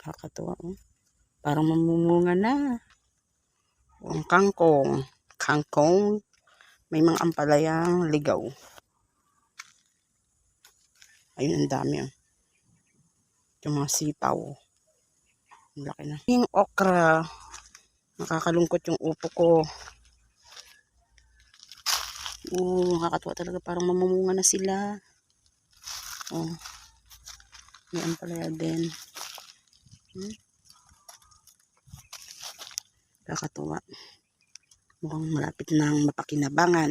Kakatuwa, oh. Parang mamumunga na. Ang kangkong. Kangkong. May mga ampalayang ligaw. Ayun, ang dami, oh. Yung mga sipaw. Ang laki na. Yung okra. Nakakalungkot yung upo ko. Oo, nakakatuwa talaga. Parang mamumunga na sila. Oh. May ampalaya din. Hmm? Kakatuwa. Mukhang malapit nang mapakinabangan.